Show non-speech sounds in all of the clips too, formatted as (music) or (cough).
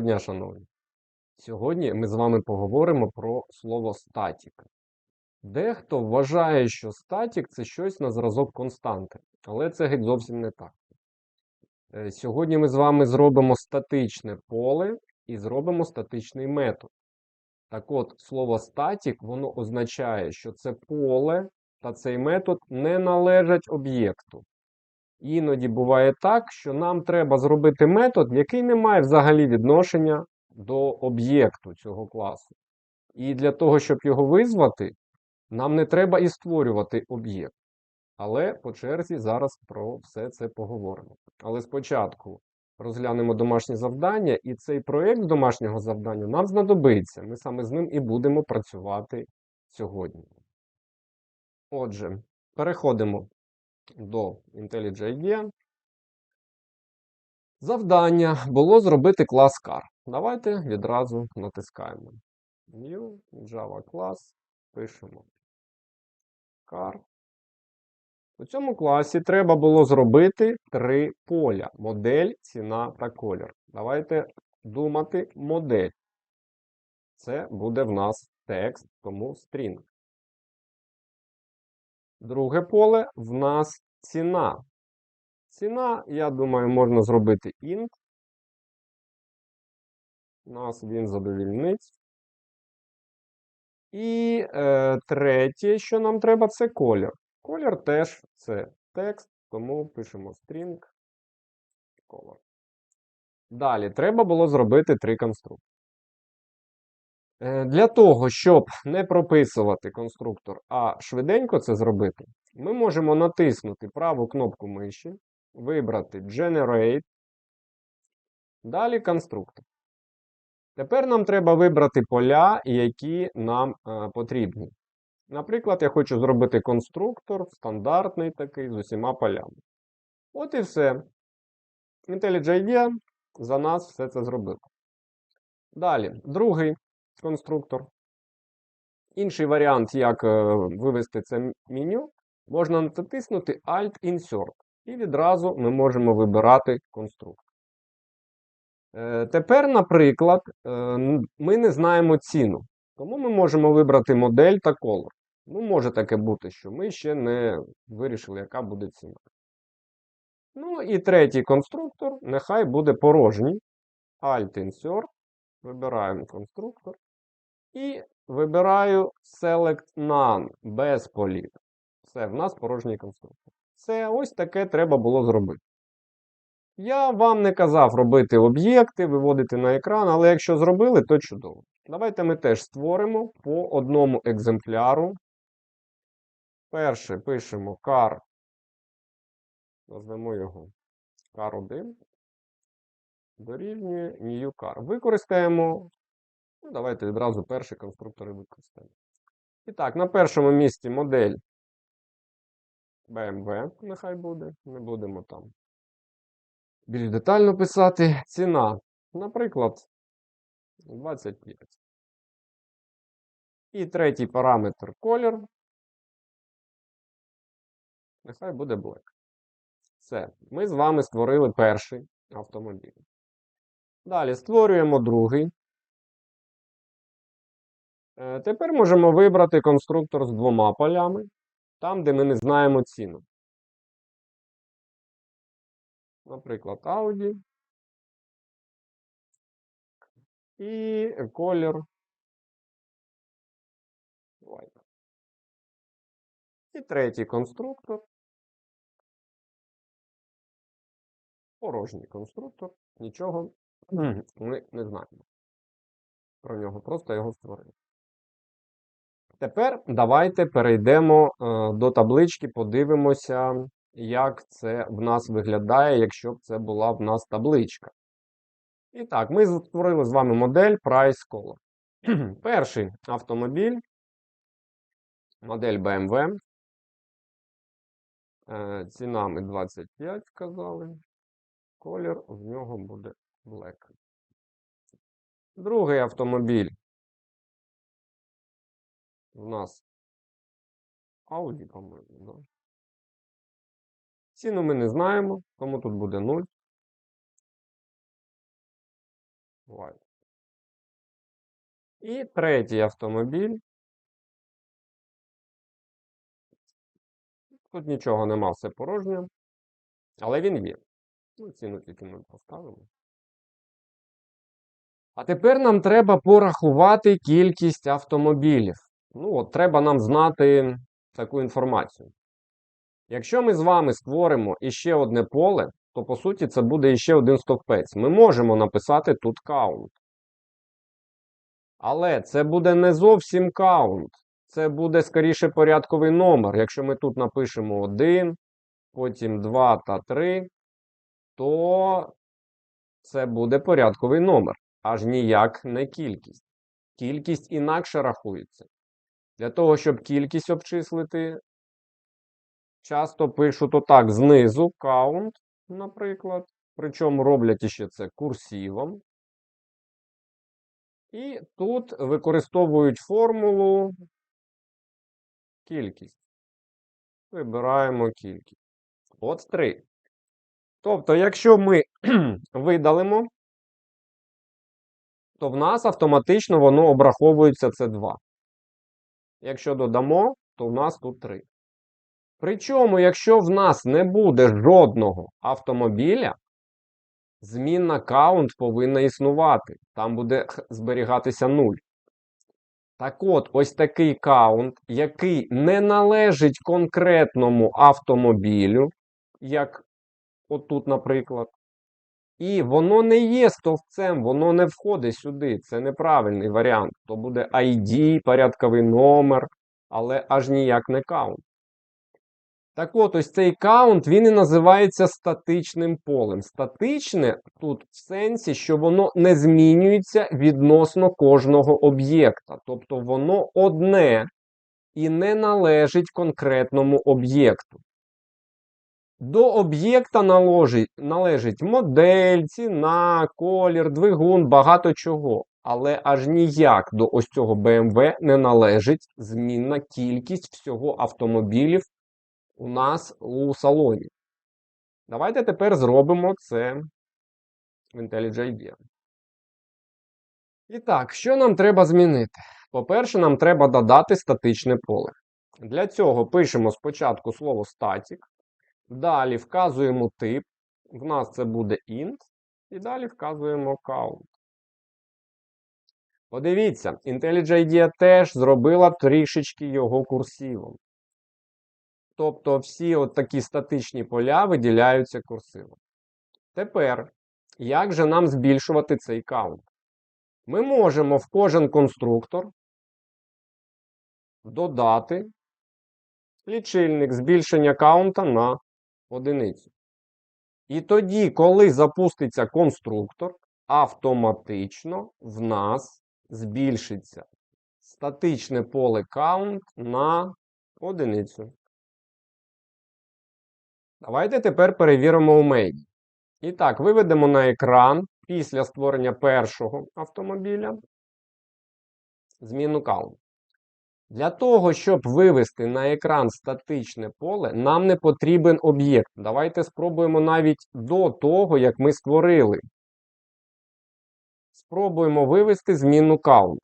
Дня, шановні. Сьогодні ми з вами поговоримо про слово статіка. Дехто вважає, що статік це щось на зразок константи, але це геть зовсім не так. Е, Сьогодні ми з вами зробимо статичне поле і зробимо статичний метод. Так от, слово статік, воно означає, що це поле та цей метод не належать об'єкту. Іноді буває так, що нам треба зробити метод, який не має взагалі відношення до об'єкту цього класу. І для того, щоб його визвати, нам не треба і створювати об'єкт. Але по черзі зараз про все це поговоримо. Але спочатку розглянемо домашнє завдання, і цей проєкт домашнього завдання нам знадобиться. Ми саме з ним і будемо працювати сьогодні. Отже, переходимо до IntelliJ. Завдання було зробити клас car. Давайте відразу натискаємо. New Java клас, пишемо car. У цьому класі треба було зробити три поля: модель, ціна та колір. Давайте думати модель. Це буде в нас текст, тому string. Друге поле в нас ціна. Ціна, я думаю, можна зробити int. Нас він задовільнить. І е, третє, що нам треба, це колір. Колір теж це текст, тому пишемо string color. Далі треба було зробити три конструктори. Е, Для того, щоб не прописувати конструктор, а швиденько це зробити, ми можемо натиснути праву кнопку миші, вибрати Generate, далі конструктор. Тепер нам треба вибрати поля, які нам е, потрібні. Наприклад, я хочу зробити конструктор стандартний такий з усіма полями. От і все. IntelliJ IDEA за нас все це зробив. Далі, другий конструктор. Інший варіант, як е, вивести це меню, можна натиснути Alt-Insert. І відразу ми можемо вибирати конструктор. Е, Тепер, наприклад, е, ми не знаємо ціну. Тому ми можемо вибрати модель та колор. Ну, може таке бути, що ми ще не вирішили, яка буде ціна. Ну і третій конструктор нехай буде порожній. Alt-Insert. Вибираємо конструктор. І вибираю Select None без полів. Все, в нас порожній конструктор. Це ось таке треба було зробити. Я вам не казав робити об'єкти, виводити на екран, але якщо зробили, то чудово. Давайте ми теж створимо по одному екземпляру. Перше пишемо car, назвемо його car1, дорівнює new car. Використаємо, ну, давайте відразу перший конструктор і використаємо. І так, на першому місці модель BMW, нехай буде, не будемо там більш детально писати. Ціна, наприклад, 25. І третій параметр колір. Нехай буде black. Все. Ми з вами створили перший автомобіль. Далі створюємо другий. Е, Тепер можемо вибрати конструктор з двома полями, там, де ми не знаємо ціну. Наприклад, Audi. І колір. І третій конструктор. Порожній конструктор. Нічого (clears throat) ми не знаємо про нього, просто його створили. Тепер давайте перейдемо е, до таблички, подивимося, як це в нас виглядає, якщо б це була в нас табличка. І так, ми створили з вами модель Price Color. (clears throat) Перший автомобіль, модель BMW. Е, Ціна ми 25 сказали. Колір в нього буде black. Другий автомобіль. У нас Audi, по-моєму, да? Ціну ми не знаємо, тому тут буде 0. white. І третій автомобіль. Тут нічого нема, все порожнє. Але він є. Ну, ціну тільки ми поставимо. А тепер нам треба порахувати кількість автомобілів. Ну, от треба нам знати таку інформацію. Якщо ми з вами створимо іще одне поле, то по суті це буде іще один стовпець. Ми можемо написати тут count. Але це буде не зовсім count. Це буде скоріше порядковий номер. Якщо ми тут напишемо 1, потім 2 та 3, то це буде порядковий номер. Аж ніяк не кількість. Кількість інакше рахується. Для того, щоб кількість обчислити, часто пишуть отак знизу count, наприклад. Причому роблять іще це курсивом. І тут використовують формулу кількість. Вибираємо кількість. От 3. Тобто, якщо ми (clears throat) видалимо, то в нас автоматично воно обраховується це 2. Якщо додамо, то в нас тут 3. Причому, якщо в нас не буде жодного автомобіля, змінна count повинна існувати. Там буде зберігатися 0. Так от, ось такий каунт, який не належить конкретному автомобілю, як отут, наприклад. І воно не є стовпцем, воно не входить сюди. Це неправильний варіант. То буде ID, порядковий номер, але аж ніяк не каунт. Так от, ось цей каунт, він і називається статичним полем. Статичне тут в сенсі, що воно не змінюється відносно кожного об'єкта. Тобто воно одне і не належить конкретному об'єкту. До об'єкта належить, модель, ціна, колір, двигун, багато чого. Але аж ніяк до ось цього BMW не належить змінна кількість всього автомобілів у нас у салоні. Давайте тепер зробимо це в IntelliJ. І так, що нам треба змінити? По-перше, нам треба додати статичне поле. Для цього пишемо спочатку слово static, далі вказуємо тип. В нас це буде int, і далі вказуємо count. Подивіться, IntelliJ теж зробила трішечки його курсивом. Тобто всі от такі статичні поля виділяються курсивом. Тепер, як же нам збільшувати цей каунт? Ми можемо в кожен конструктор додати лічильник збільшення каунта на одиницю. І тоді, коли запуститься конструктор, автоматично в нас збільшиться статичне поле count на одиницю. Давайте тепер перевіримо у мейді. І так, виведемо на екран після створення першого автомобіля зміну count. Для того, щоб вивести на екран статичне поле, нам не потрібен об'єкт. Давайте спробуємо навіть до того, як ми створили. Спробуємо вивести зміну count.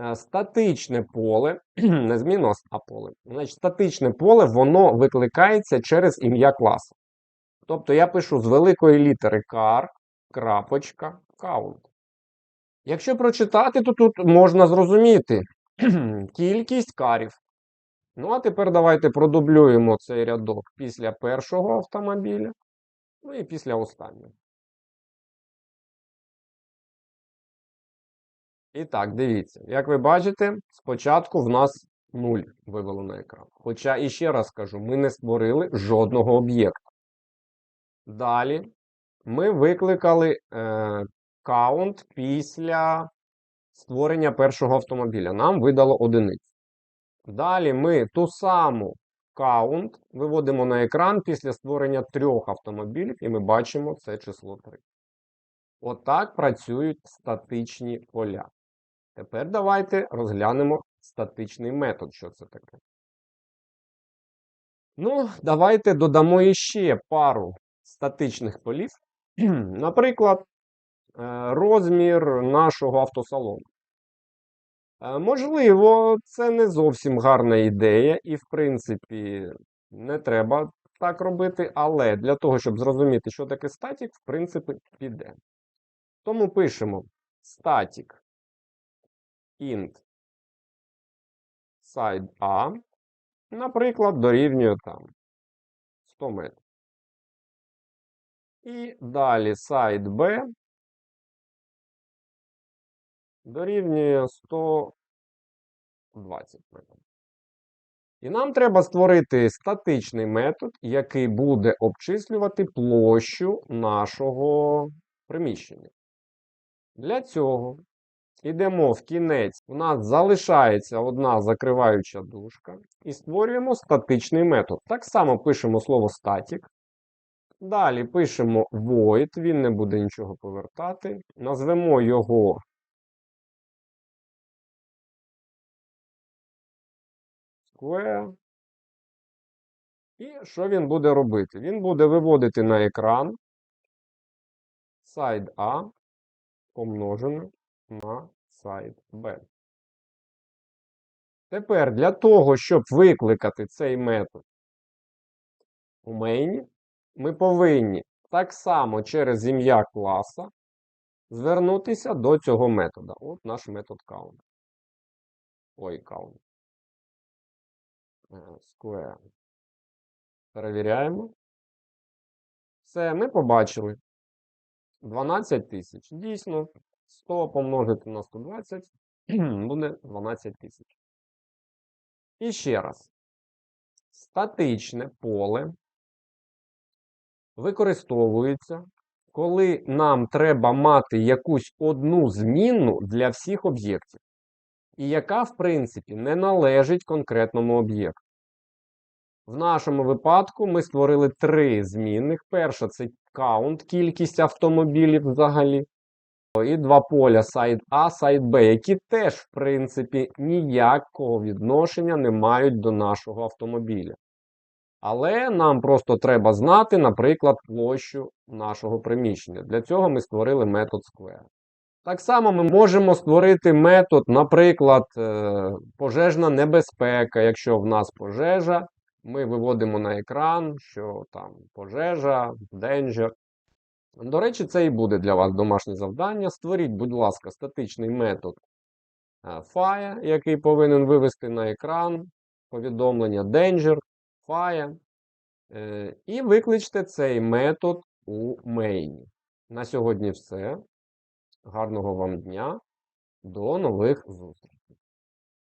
Е, Статичне поле, (clears throat) не зміну, а поле. Значить, статичне поле воно викликається через ім'я класу. Тобто я пишу з великої літери car, крапочка, count. Якщо прочитати, то тут можна зрозуміти (clears throat) кількість карів. Ну, а тепер давайте продублюємо цей рядок після першого автомобіля, ну і після останнього. І так, дивіться, як ви бачите, спочатку в нас 0 вивело на екран. Хоча, і ще раз кажу, ми не створили жодного об'єкта. Далі ми викликали е, каунт після створення першого автомобіля. Нам видало одиницю. Далі ми ту саму каунт виводимо на екран після створення трьох автомобілів, і ми бачимо це число 3. Отак працюють статичні поля. Тепер давайте розглянемо статичний метод, що це таке. Ну, давайте додамо іще пару статичних полів. (clears throat) Наприклад, розмір нашого автосалону. Е, Можливо, це не зовсім гарна ідея, і, в принципі, не треба так робити, але для того, щоб зрозуміти, що таке статік, в принципі, піде. Тому пишемо static int side A, наприклад, дорівнює там 100 метрів. І далі side B дорівнює 120 метрів. І нам треба створити статичний метод, який буде обчислювати площу нашого приміщення. Для цього йдемо в кінець. У нас залишається одна закриваюча дужка. І створюємо статичний метод. Так само пишемо слово static. Далі пишемо void, він не буде нічого повертати. Назвемо його square. І що він буде робити? Він буде виводити на екран side A помножене на side B. Тепер для того, щоб викликати цей метод у мейні, ми повинні так само через ім'я класа звернутися до цього метода. От наш метод count. Ой, count. Е, Square. Перевіряємо. Все, ми побачили. 12 тисяч. Дійсно, 100 помножити на 120 (clears throat) буде 12 тисяч. І ще раз. Статичне поле використовується, коли нам треба мати якусь одну змінну для всіх об'єктів, і яка, в принципі, не належить конкретному об'єкту. В нашому випадку ми створили три змінних. Перша це count, кількість автомобілів взагалі. І два поля side A, side B, які теж, в принципі, ніякого відношення не мають до нашого автомобіля. Але нам просто треба знати, наприклад, площу нашого приміщення. Для цього ми створили метод square. Так само ми можемо створити метод, наприклад, е, пожежна небезпека. Якщо в нас пожежа, ми виводимо на екран, що там пожежа, danger. До речі, це і буде для вас домашнє завдання. Створіть, будь ласка, статичний метод е, fire, який повинен вивести на екран повідомлення danger, fire. Е, І викличте цей метод у мейні. На сьогодні все. Гарного вам дня. До нових зустрічей.